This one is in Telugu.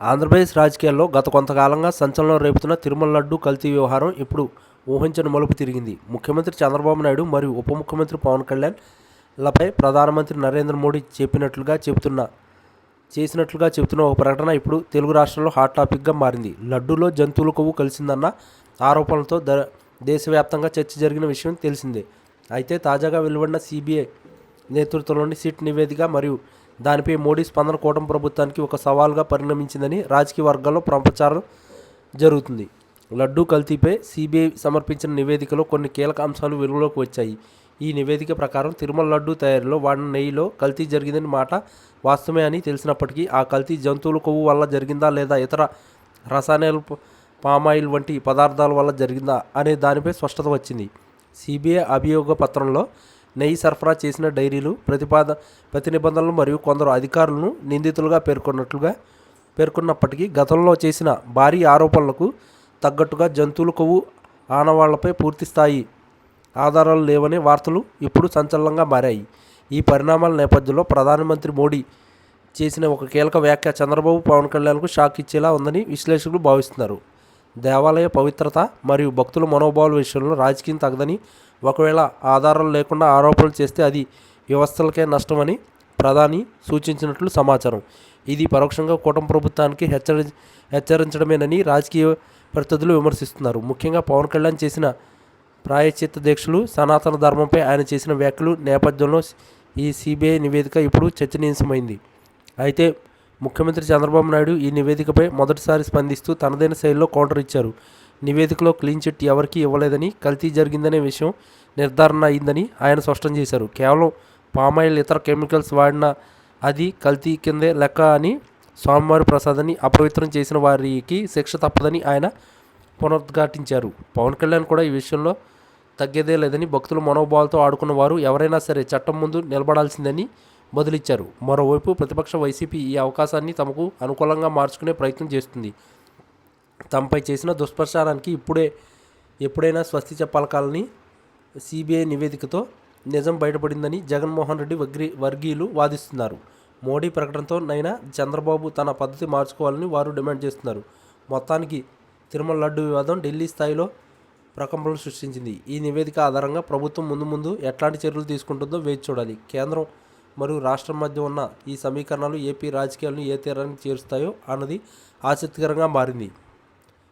ఆంధ్రప్రదేశ్ రాజకీయాల్లో గత కొంతకాలంగా సంచలనం రేపుతున్న తిరుమల లడ్డు కల్తీ వ్యవహారం ఇప్పుడు ఊహించని మలుపు తిరిగింది. ముఖ్యమంత్రి చంద్రబాబు నాయుడు మరియు ఉప ముఖ్యమంత్రి పవన్ కళ్యాణ్ లపై ప్రధానమంత్రి నరేంద్ర మోడీ చెప్పినట్లుగా చెబుతున్న చేసినట్లుగా చెబుతున్న ఒక ప్రకటన ఇప్పుడు తెలుగు రాష్ట్రంలో హాట్ టాపిక్గా మారింది. లడ్డూలో జంతువుల కొవ్వు కలిసిందన్న ఆరోపణలతో ద దేశవ్యాప్తంగా చర్చ జరిగిన విషయం తెలిసిందే. అయితే తాజాగా వెలువడిన సిబిఐ నేతృత్వంలోని సిట్ నివేదిక మరియు దానిపై మోడీ స్పందన కూటమి ప్రభుత్వానికి ఒక సవాల్గా పరిణమించిందని రాజకీయ వర్గాల్లో ప్రచారం జరుగుతుంది. లడ్డూ కల్తీపై సిబిఐ సమర్పించిన నివేదికలో కొన్ని కీలక అంశాలు వెలుగులోకి వచ్చాయి. ఈ నివేదిక ప్రకారం తిరుమల లడ్డూ తయారీలో వాడిన నెయ్యిలో కల్తీ జరిగిందని మాట వాస్తవమే అని తెలిసినప్పటికీ ఆ కల్తీ జంతువుల కొవ్వు వల్ల జరిగిందా లేదా ఇతర రసాయనాలు పామాయిల్ వంటి పదార్థాల వల్ల జరిగిందా అనే దానిపై స్పష్టత వచ్చింది. సిబిఐ అభియోగ పత్రంలో నెయ్యి సరఫరా చేసిన డైరీలు ప్రతిపాద ప్రతి నిబంధనలు మరియు కొందరు అధికారులను నిందితులుగా పేర్కొన్నట్లుగా పేర్కొన్నప్పటికీ గతంలో చేసిన భారీ ఆరోపణలకు తగ్గట్టుగా జంతువుల కొవ్వు ఆనవాళ్ళపై పూర్తి స్థాయి ఆధారాలు లేవనే వార్తలు ఇప్పుడు సంచలనంగా మారాయి. ఈ పరిణామాల నేపథ్యంలో ప్రధానమంత్రి మోడీ చేసిన ఒక కీలక వ్యాఖ్య చంద్రబాబు పవన్ కళ్యాణ్కు షాక్ ఇచ్చేలా ఉందని విశ్లేషకులు భావిస్తున్నారు. దేవాలయ పవిత్రత మరియు భక్తుల మనోభావాల విషయంలో రాజకీయం తగదని ఒకవేళ ఆధారాలు లేకుండా ఆరోపణలు చేస్తే అది వ్యవస్థలకే నష్టమని ప్రధాని సూచించినట్లు సమాచారం. ఇది పరోక్షంగా కూటమి ప్రభుత్వానికి హెచ్చరి హెచ్చరించడమేనని రాజకీయ ప్రతినిధులు విమర్శిస్తున్నారు. ముఖ్యంగా పవన్ కళ్యాణ్ చేసిన ప్రాయశ్చిత్త దీక్షలు సనాతన ధర్మంపై ఆయన చేసిన వ్యాఖ్యలు నేపథ్యంలో ఈ సిబిఐ నివేదిక ఇప్పుడు చర్చనీయాంశమైంది. అయితే ముఖ్యమంత్రి చంద్రబాబు నాయుడు ఈ నివేదికపై మొదటిసారి స్పందిస్తూ తనదైన శైలిలో కౌంటర్ ఇచ్చారు. నివేదికలో క్లీన్ చిట్ ఎవరికీ ఇవ్వలేదని కల్తీ జరిగిందనే విషయం నిర్ధారణ అయిందని ఆయన స్పష్టం చేశారు. కేవలం పామాయిల్ ఇతర కెమికల్స్ వాడిన అది కల్తీ కిందే లెక్క అని స్వామివారి ప్రసాదాన్ని అపవిత్రం చేసిన వారికి శిక్ష తప్పదని ఆయన పునరుద్ఘాటించారు. పవన్ కళ్యాణ్ కూడా ఈ విషయంలో తగ్గేదే లేదని భక్తుల మనోభావాలతో ఆడుకున్న వారు ఎవరైనా సరే చట్టం ముందు నిలబడాల్సిందని బదులిచ్చారు. మరోవైపు ప్రతిపక్ష వైసీపీ ఈ అవకాశాన్ని తమకు అనుకూలంగా మార్చుకునే ప్రయత్నం చేస్తుంది. తమపై చేసిన దుష్ప్రచారానికి ఇప్పుడే ఎప్పుడైనా స్వస్తి చెప్పాలకాలని సిబిఐ నివేదికతో నిజం బయటపడిందని జగన్మోహన్ రెడ్డి వగ్రి వర్గీయులు వాదిస్తున్నారు. మోడీ ప్రకటనతో నైనా చంద్రబాబు తన పద్ధతి మార్చుకోవాలని వారు డిమాండ్ చేస్తున్నారు. మొత్తానికి తిరుమల లడ్డు వివాదం ఢిల్లీ స్థాయిలో ప్రకంపనలు సృష్టించింది. ఈ నివేదిక ఆధారంగా ప్రభుత్వం ముందు ముందు ఎట్లాంటి చర్యలు తీసుకుంటుందో వేచి చూడాలి. కేంద్రం మరియు రాష్ట్రం మధ్య ఉన్న ఈ సమీకరణాలు ఏపీ రాజకీయాలను ఏ తీరానికి చేరుస్తాయో అన్నది ఆసక్తికరంగా మారింది.